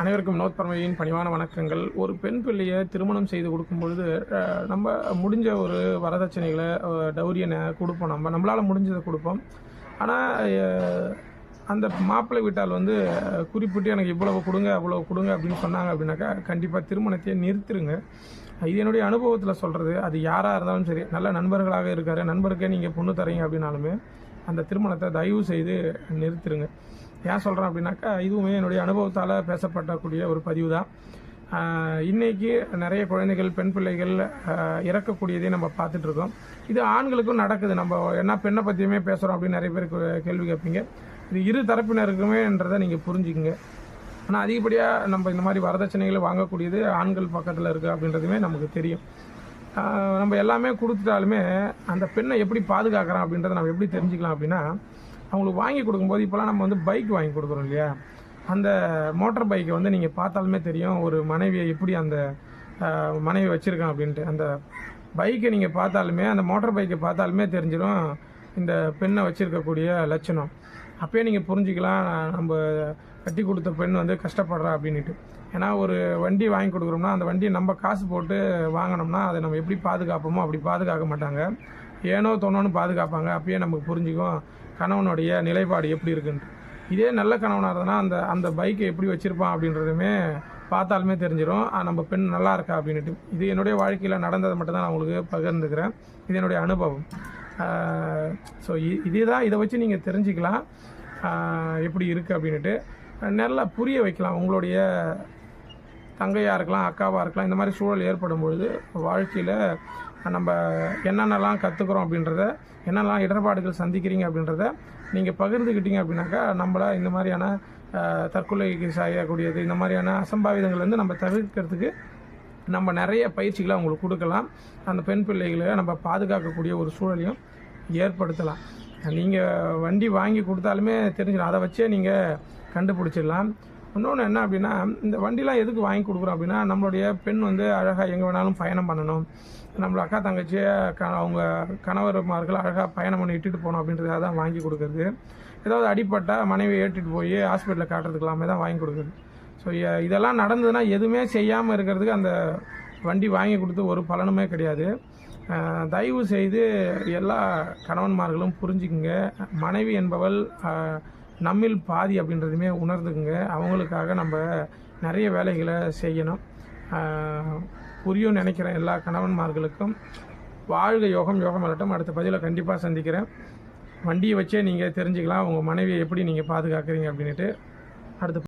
அனைவருக்கும் வினோத் பரமையின் பணிவான வணக்கங்கள். ஒரு பெண் பிள்ளையை திருமணம் செய்து கொடுக்கும் பொழுது நம்ம முடிஞ்ச ஒரு வரதட்சணைகளை டௌரியனை கொடுப்போம் நம்ம. நம்மளால் முடிஞ்சதை கொடுப்போம். ஆனால் அந்த மாப்பிள்ளை வீட்டால் வந்து குறிப்பிட்டு எனக்கு இவ்வளவு கொடுங்க அவ்வளோ கொடுங்க அப்படின்னு சொன்னாங்க அப்படின்னாக்கா கண்டிப்பாக திருமணத்தையே நிறுத்திடுங்க இது என்னுடைய அனுபவத்தில் சொல்கிறது அது யாராக இருந்தாலும் சரி நல்ல நண்பர்களாக இருக்கார் நண்பருக்கே நீங்கள் பொண்ணு தரீங்க அப்படின்னாலுமே அந்த திருமணத்தை தயவு செய்து நிறுத்திடுங்க ஏன் சொல்கிறேன் அப்படின்னாக்கா இதுவுமே என்னுடைய அனுபவத்தால் பேசப்படக்கூடிய ஒரு பதிவு தான் இன்றைக்கி நிறைய குழந்தைகள் பெண் பிள்ளைகள் இறக்கக்கூடியதையும் நம்ம பார்த்துட்டு இருக்கோம் இது ஆண்களுக்கும் நடக்குது. நம்ம என்ன பெண்ணை பற்றியுமே பேசுகிறோம் அப்படின்னு நிறைய பேர் கேள்வி கேட்பீங்க. இது இரு தரப்பினருக்குமேன்றதை நீங்கள் புரிஞ்சுக்குங்க. ஆனால் அதிகப்படியாக நம்ம இந்த மாதிரி வரதட்சணைகளை வாங்கக்கூடியது ஆண்கள் பக்கத்தில் இருக்குது அப்படின்றதுமே நமக்கு தெரியும். நம்ம எல்லாமே கொடுத்துட்டாலுமே அந்த பெண்ணை எப்படி பாதுகாக்கிறோம் அப்படின்றத நம்ம எப்படி தெரிஞ்சுக்கலாம் அப்படின்னா அவங்களுக்கு வாங்கி கொடுக்கும்போது இப்போலாம் நம்ம வந்து பைக் வாங்கி கொடுக்குறோம் இல்லையா? அந்த மோட்டார் பைக்கை வந்து நீங்கள் பார்த்தாலுமே தெரியும் ஒரு மனைவியை எப்படி அந்த மனைவி வச்சுருக்கான் அப்படின்ட்டு. அந்த பைக்கை நீங்கள் பார்த்தாலுமே அந்த மோட்டார் பைக்கை பார்த்தாலுமே தெரிஞ்சிடும் இந்த பெண்ணை வச்சுருக்கக்கூடிய லட்சணம். அப்போயே நீங்கள் புரிஞ்சுக்கலாம் நம்ம கட்டி கொடுத்த பெண் வந்து கஷ்டப்படுறா அப்படின்ட்டு ஏன்னா ஒரு வண்டி வாங்கி கொடுக்குறோம்னா அந்த வண்டியை நம்ம காசு போட்டு வாங்கினோம்னா அதை நம்ம எப்படி பாதுகாப்போமோ அப்படி பாதுகாக்க மாட்டாங்க. ஏனோ தோணோன்னு பாதுகாப்பாங்க. அப்பயே நமக்கு புரிஞ்சுக்கும் கணவனுடைய நிலைப்பாடு எப்படி இருக்குன்ட்டு. இதே நல்ல கணவனாக இருந்ததுன்னா அந்த அந்த பைக்கை எப்படி வச்சுருப்பான் அப்படின்றதுமே பார்த்தாலுமே தெரிஞ்சிடும் நம்ம பெண் நல்லா இருக்கா? அப்படின்ட்டு இது என்னுடைய வாழ்க்கையில் நடந்ததை மட்டும் தான் நான் உங்களுக்கு பகிர்ந்துக்கிறேன். இது என்னுடைய அனுபவம். ஸோ இதே தான் இதை வச்சு நீங்கள் தெரிஞ்சுக்கலாம். எப்படி இருக்குது அப்படின்ட்டு நல்லா புரிய வைக்கலாம் உங்களுடைய தங்கையாக இருக்கலாம் அக்காவாக இருக்கலாம் இந்த மாதிரி சூழல் ஏற்படும் பொழுது வாழ்க்கையில் நம்ம என்னென்னலாம் கற்றுக்குறோம் அப்படின்றத என்னென்னலாம் இடர்பாடுகள் சந்திக்கிறீங்க அப்படின்றத நீங்கள் பகிர்ந்துக்கிட்டீங்க அப்படின்னாக்கா நம்மளை இந்த மாதிரியான தற்கொலைக்கு செய்யக்கூடியது இந்த மாதிரியான அசம்பாவிதங்கள் வந்து நம்ம தவிர்க்கிறதுக்கு நம்ம நிறைய பயிற்சிகளை அவங்களுக்கு கொடுக்கலாம். அந்த பெண் பிள்ளைகளை நம்ம பாதுகாக்கக்கூடிய ஒரு சூழலையும் ஏற்படுத்தலாம். நீங்கள் வண்டி வாங்கி கொடுத்தாலுமே தெரிஞ்சிடும். அதை வச்சே நீங்கள் கண்டுபிடிச்சிடலாம். இன்னொன்று என்ன அப்படின்னா இந்த வண்டிலாம் எதுக்கு வாங்கி கொடுக்குறோம் அப்படின்னா நம்மளுடைய பெண் வந்து அழகாக எங்கே வேணாலும் பயணம் பண்ணணும். நம்மள அக்கா தங்கச்சியை க அவங்க கணவர்மார்கள் அழகாக பயணம் பண்ணி இட்டுட்டு போகணும் அப்படின்றதுக்காக தான் வாங்கி கொடுக்குறது. ஏதாவது அடிப்பட்டால் மனைவியை ஏற்றிட்டு போய் ஹாஸ்பிட்டலில் காட்டுறதுக்கு எல்லாமே தான் வாங்கி கொடுக்குறது. ஸோ இதெல்லாம் நடந்ததுன்னா எதுவுமே செய்யாமல் இருக்கிறதுக்கு அந்த வண்டி வாங்கி கொடுத்து ஒரு பலனுமே கிடையாது. தயவு செய்து எல்லா கணவன்மார்களும் புரிஞ்சுக்குங்க. மனைவி என்பவள் நம்மில் பாதி அப்படின்றதுமே உணர்ந்துக்குங்க. அவங்களுக்காக நம்ம நிறைய வேலைகளை செய்யணும். புரியும் நினைக்கிறேன் எல்லா கணவன்மார்களுக்கும். வாழ்க யோகம் யோகம் வரட்டும் அடுத்த பதிவில் கண்டிப்பாக சந்திக்கிறேன். வண்டியை வச்சே நீங்கள் தெரிஞ்சுக்கலாம். உங்கள் மனைவியை எப்படி நீங்கள் பாதுகாக்கிறீங்க அப்படின்ட்டு அடுத்த